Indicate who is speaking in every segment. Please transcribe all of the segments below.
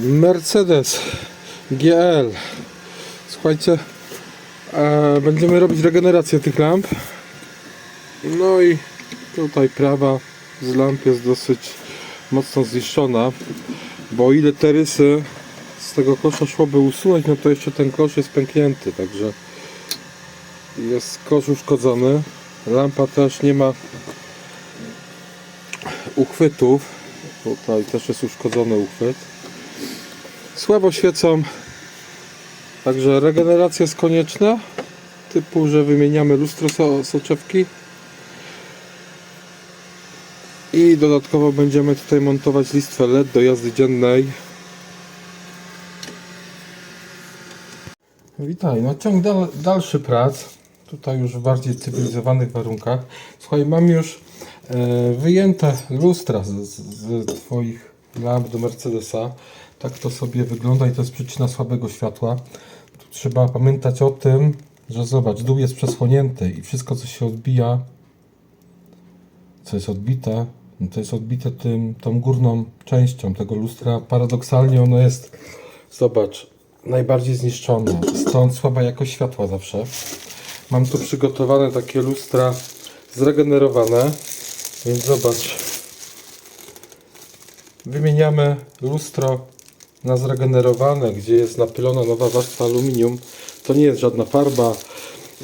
Speaker 1: Mercedes GL. Słuchajcie, e, będziemy robić regenerację tych lamp. No i tutaj prawa z lamp jest dosyć mocno zniszczona, bo o ile te rysy z tego kosza szłoby usunąć, no to jeszcze ten kosz jest pęknięty, także jest kosz uszkodzony. Lampa też nie ma uchwytów. Tutaj też jest uszkodzony uchwyt. Słabo świecą. Także regeneracja jest konieczna. Typu, że wymieniamy lustro so soczewki. I dodatkowo będziemy tutaj montować listwę LED do jazdy dziennej. Witaj, no ciąg dal dalszy prac. Tutaj już w bardziej cywilizowanych warunkach. Słuchaj, mam już e, wyjęte lustra z, z, z Twoich lamp do Mercedesa. Tak to sobie wygląda i to jest przyczyna słabego światła. Tu trzeba pamiętać o tym, że zobacz, dół jest przesłonięty i wszystko co się odbija, co jest odbite, no to jest odbite tym, tą górną częścią tego lustra. Paradoksalnie ono jest, zobacz, najbardziej zniszczone. Stąd słaba jakość światła zawsze. Mam tu przygotowane takie lustra zregenerowane, więc zobacz. Wymieniamy lustro na zregenerowane, gdzie jest napylona nowa warstwa aluminium. To nie jest żadna farba,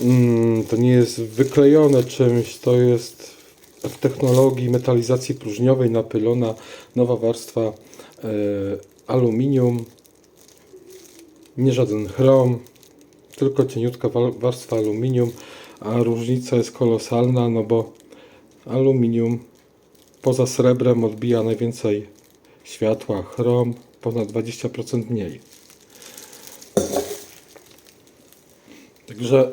Speaker 1: mm, to nie jest wyklejone czymś, to jest w technologii metalizacji próżniowej napylona nowa warstwa e, aluminium. Nie żaden chrom, tylko cieniutka wa- warstwa aluminium, a różnica jest kolosalna, no bo aluminium poza srebrem odbija najwięcej światła, chrom ponad 20% mniej. Także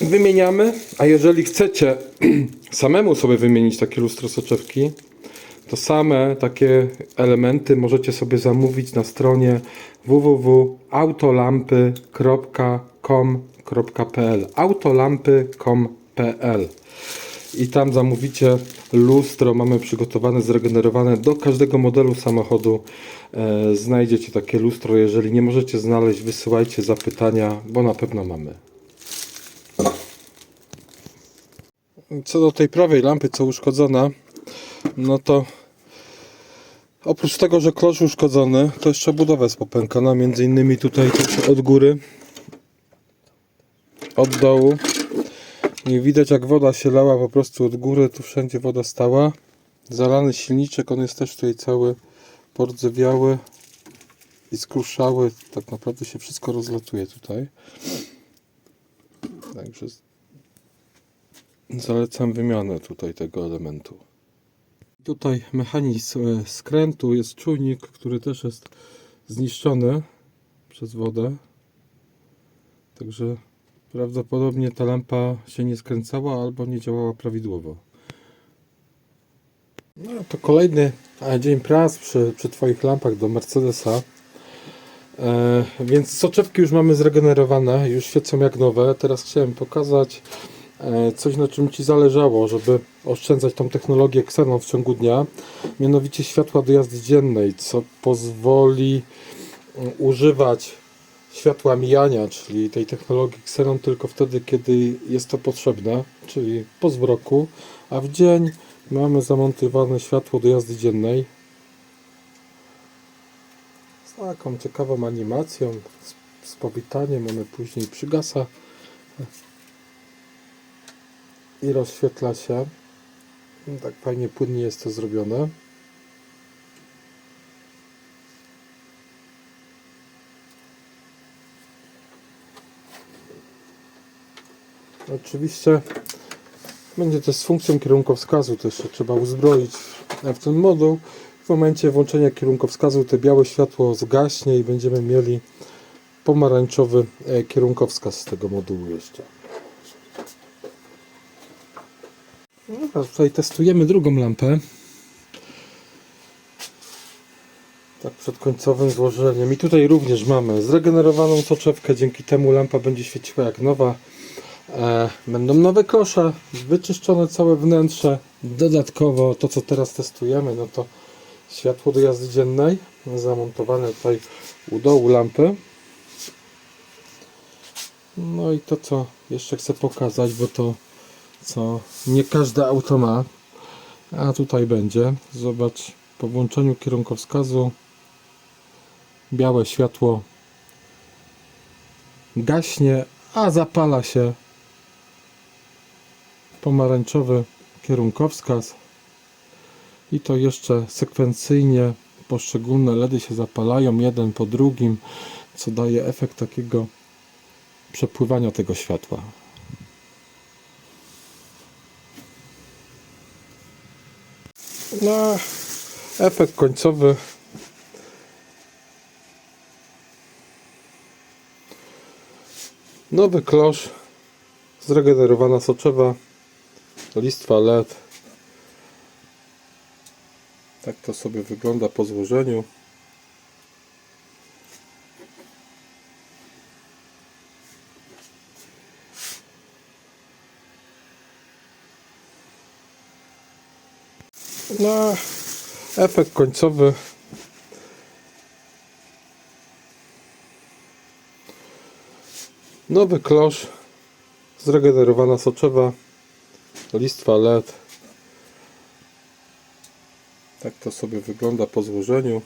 Speaker 1: wymieniamy, a jeżeli chcecie samemu sobie wymienić takie lustro soczewki, to same takie elementy możecie sobie zamówić na stronie www.autolampy.com.pl autolampy.com.pl i tam zamówicie lustro, mamy przygotowane, zregenerowane. Do każdego modelu samochodu e, znajdziecie takie lustro, jeżeli nie możecie znaleźć wysyłajcie zapytania, bo na pewno mamy. Co do tej prawej lampy, co uszkodzona, no to oprócz tego, że klosz uszkodzony, to jeszcze budowa jest popękana, między innymi tutaj od góry, od dołu. I widać jak woda się lała po prostu od góry, tu wszędzie woda stała. Zalany silniczek, on jest też tutaj cały pordzewiały i skruszały. Tak naprawdę się wszystko rozlatuje tutaj. Także zalecam wymianę tutaj tego elementu. Tutaj mechanizm e, skrętu jest czujnik, który też jest zniszczony przez wodę. Także prawdopodobnie ta lampa się nie skręcała albo nie działała prawidłowo. No to kolejny dzień prac przy, przy Twoich lampach do Mercedesa. E, więc soczewki już mamy zregenerowane, już świecą jak nowe. Teraz chciałem pokazać e, coś na czym Ci zależało, żeby oszczędzać tą technologię Xenon w ciągu dnia. Mianowicie światła do jazdy dziennej, co pozwoli mm, używać światła mijania, czyli tej technologii Xenon tylko wtedy, kiedy jest to potrzebne, czyli po zmroku, a w dzień mamy zamontowane światło do jazdy dziennej z taką ciekawą animacją, z, powitaniem, one później przygasa i rozświetla się. Tak fajnie, płynnie jest to zrobione. Oczywiście będzie też z funkcją kierunkowskazu, to jeszcze trzeba uzbroić w ten moduł. W momencie włączenia kierunkowskazu to białe światło zgaśnie i będziemy mieli pomarańczowy e, kierunkowskaz z tego modułu jeszcze. Dobra, tutaj testujemy drugą lampę. Tak przed końcowym złożeniem. I tutaj również mamy zregenerowaną soczewkę. Dzięki temu lampa będzie świeciła jak nowa. E, będą nowe kosze, wyczyszczone całe wnętrze. Dodatkowo to co teraz testujemy, no to światło do jazdy dziennej zamontowane tutaj u dołu lampy. No i to co jeszcze chcę pokazać, bo to co nie każde auto ma, a tutaj będzie. Zobacz, po włączeniu kierunkowskazu białe światło gaśnie, a zapala się pomarańczowy kierunkowskaz i to jeszcze sekwencyjnie poszczególne LEDy się zapalają jeden po drugim, co daje efekt takiego przepływania tego światła. No, efekt końcowy nowy klosz zregenerowana soczewa listwa LED. Tak to sobie wygląda po złożeniu. No efekt końcowy. Nowy klosz zregenerowana soczewa listwa LED. Tak to sobie wygląda po złożeniu